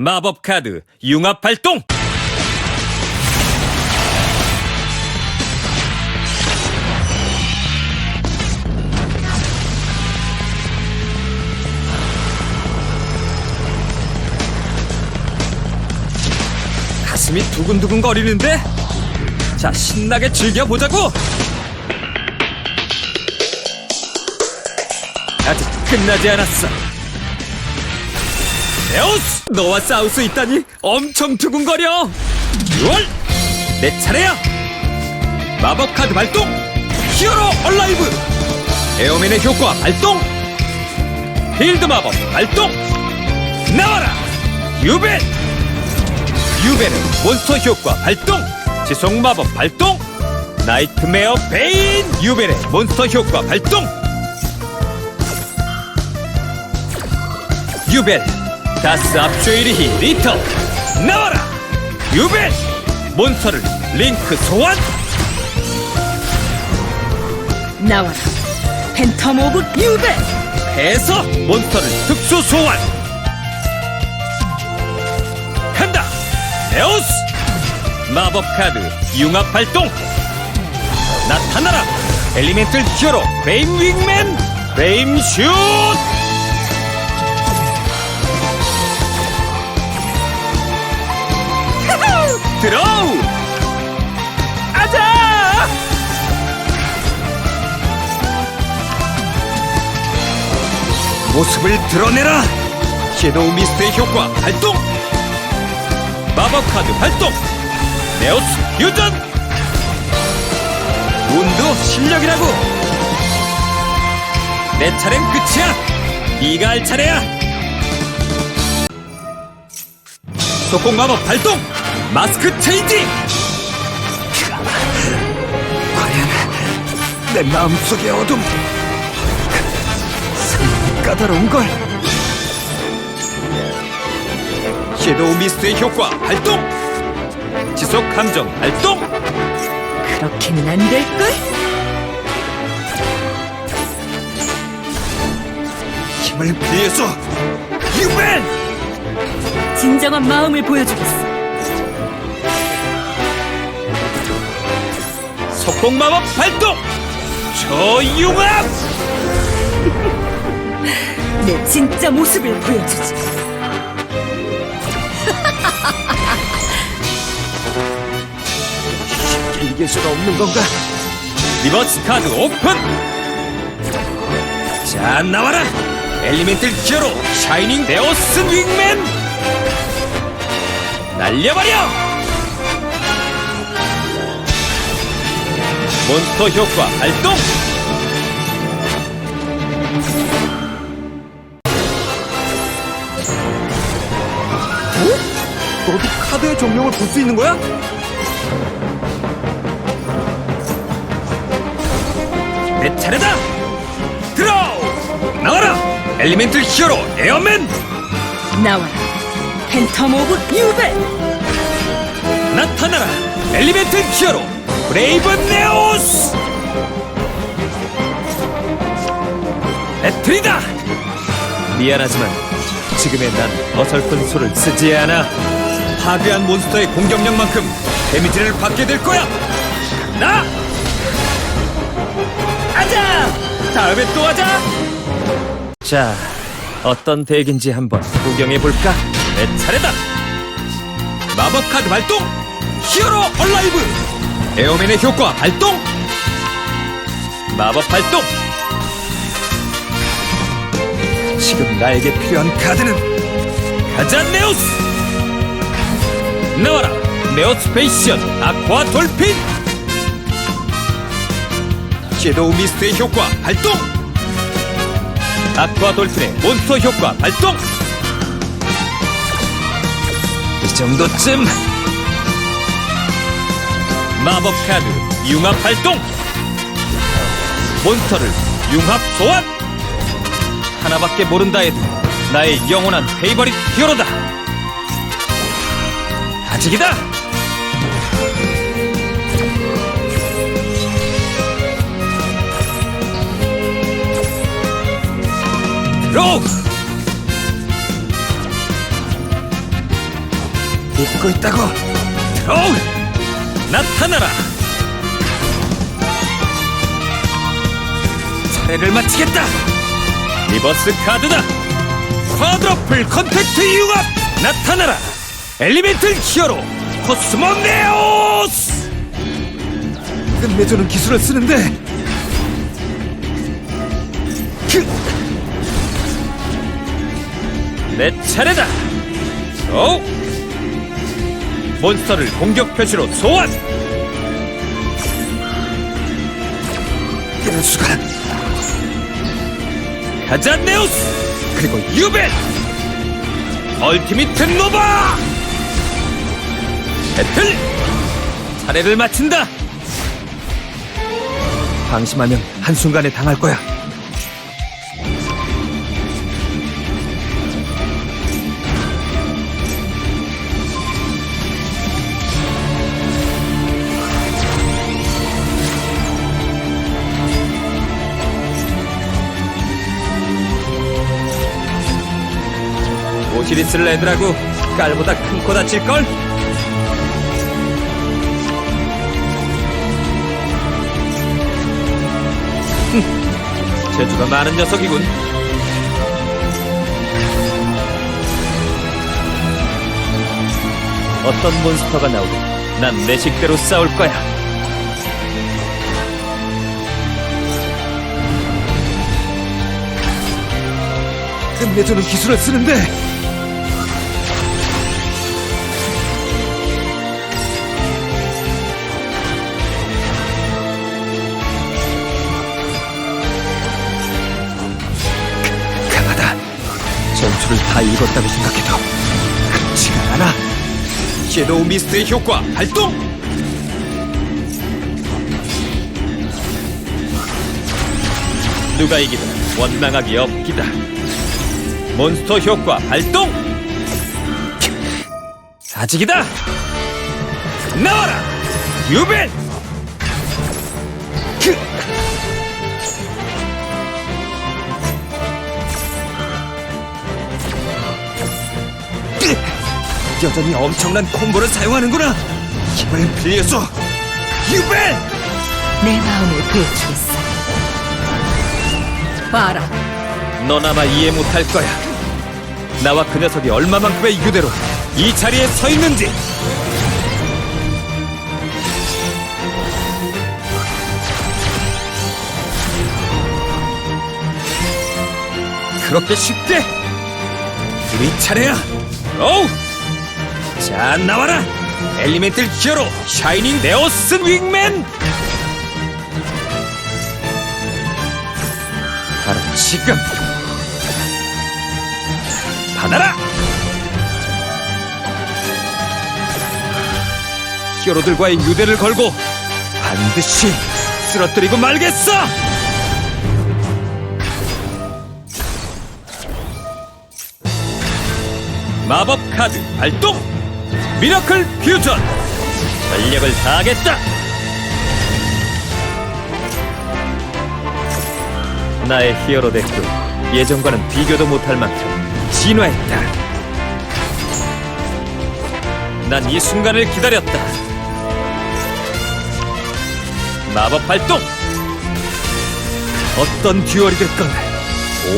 마법 카드 융합 발동! 가슴이 두근두근 거리는데? 자, 신나게 즐겨보자고! 아직 끝나지 않았어. 에오스! 너와 싸울 수 있다니 엄청 두근거려! 6월! 내 차례야! 마법 카드 발동! 히어로 얼라이브! 에어맨의 효과 발동! 필드 마법 발동! 나와라! 유벤! 유벤의 몬스터 효과 발동! 지속 마법 발동! 나이트메어 베인! 유벤의 몬스터 효과 발동! 유벨 다스 앞조이리히 리턴. 나와라! 유벨 몬스터를 링크 소환! 나와라. 팬텀 오브 유베 해서 몬스터를 특수 소환! 간다! 에오스! 마법 카드 융합 발동! 나타나라! 엘리멘틀 히어로 베임 윙맨! 베임 슛 드로우 아자! 모습을 드러내라! 섀도우 미스트의 효과 발동! 마법 카드 발동! 네오스 유전! 운도 실력이라고! 내 차례는 끝이야! 네가 할 차례야! 속공 마법 발동 마스크 체인지! 과연 내 마음속의 어둠 까다로운 걸? 섀도우 미스트의 효과 발동! 지속 감정 발동! 그렇게는 안 될걸? 힘을 비해서 유벤! 진정한 마음을 보여주겠어 속공 마법 발동! 저융합! 내 진짜 모습을 보여주지. 쉽게 이길 수가 없는 건가? 리버스 카드 오픈! 자 나와라! 엘리멘틀 히어로 샤이닝 데오스 윙맨! 날려버려 몬스터 효과 발동 어? 너도 카드의 종명을 볼 수 있는 거야? 내 차례다! 드로우! 나와라! 엘리멘틀 히어로 에어맨! 나와라 팬텀 오브 유베 나타나라! 엘리멘틀 히어로 브레이브 네오스! 배틀이다! 미안하지만 지금의 난 어설픈 수를 쓰지 않아 파괴한 몬스터의 공격력만큼 데미지를 받게 될 거야! 나! 아자! 다음에 또 하자! 자, 어떤 덱인지 한번 구경해 볼까? 내 차례다! 마법 카드 발동! 히어로 얼라이브! 에어맨의 효과 발동! 마법 발동! 지금 나에게 필요한 카드는 가자 네오스! 나와라! 네오스 페이션 아쿠아 돌핀! 섀도우 미스트의 효과 발동! 아쿠아 돌핀의 몬스터 효과 발동! 이 정도쯤 마법 카드 융합 발동! 몬스터를 융합 소환! 하나밖에 모른다 해도 나의 영원한 페이버릿 히어로다! 아직이다! 로우! 기다리고 있다고. 드로우! 나타나라. 차례를 마치겠다. 리버스 카드다. 쿼드러플 컨택트 융합 나타나라. 엘리멘틀 히어로 코스모 네오스. 끝내주는 기술을 쓰는데. 그. 내 차례다. 오! 몬스터를 공격 표시로 소환. 이럴 수가. 가자 네오스 그리고 유벤 얼티미트 노바 배틀 차례를 마친다. 방심하면 한순간에 당할 거야. 시리스 레드라고 깔보다 큰 코 다칠걸? 흠, 재주가 많은 녀석이군. 어떤 몬스터가 나오든 난 내 식대로 싸울 거야. 끝내주는 기술을 쓰는데 전투를 다 읽었다고 생각해도 그렇지가 않아. 섀도우 미스트의 효과 발동! 누가 이기든 원망하기 없기다. 몬스터 효과 발동! 사직이다! 나와라! 유벤! 여전히 엄청난 콤보를 사용하는구나! 힘을 빌려서 유벤! 내 마음을 보여주겠어. 봐라, 너나마 이해 못할 거야. 나와 그 녀석이 얼마만큼의 유대로 이 자리에 서 있는지. 그렇게 쉽게? 우리 차례야. 오우! 자, 나와라! 엘리멘틀 히어로 샤이닝 네오스 윙맨! 바로 지금! 받아라! 히어로들과의 유대를 걸고 반드시 쓰러뜨리고 말겠어! 마법 카드 발동! 미라클 퓨전! 전력을 다하겠다! 나의 히어로 덱도 예전과는 비교도 못할 만큼 진화했다. 난 이 순간을 기다렸다. 마법 발동! 어떤 듀얼이 됐건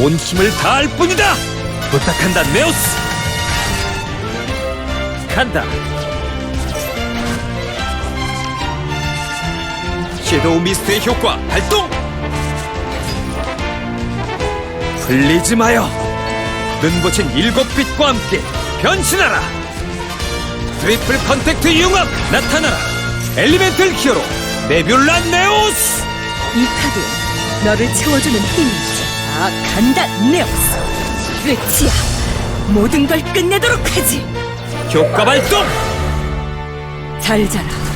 온 힘을 다할 뿐이다! 부탁한다, 네오스! 간다! 섀도우 미스트의 효과 발동! 마요. 눈부신 일곱 빛과 함께 변신하라. 트리플 컨택트 융합 나타나라. 엘리멘틀 히어로 네뷸라 네오스. 이 카드엔 너를 채워주는 힘이 있지. 아, 간다, 네오스. 끝이야. 모든 걸 끝내도록 하지. 효과 발동. 잘 자라.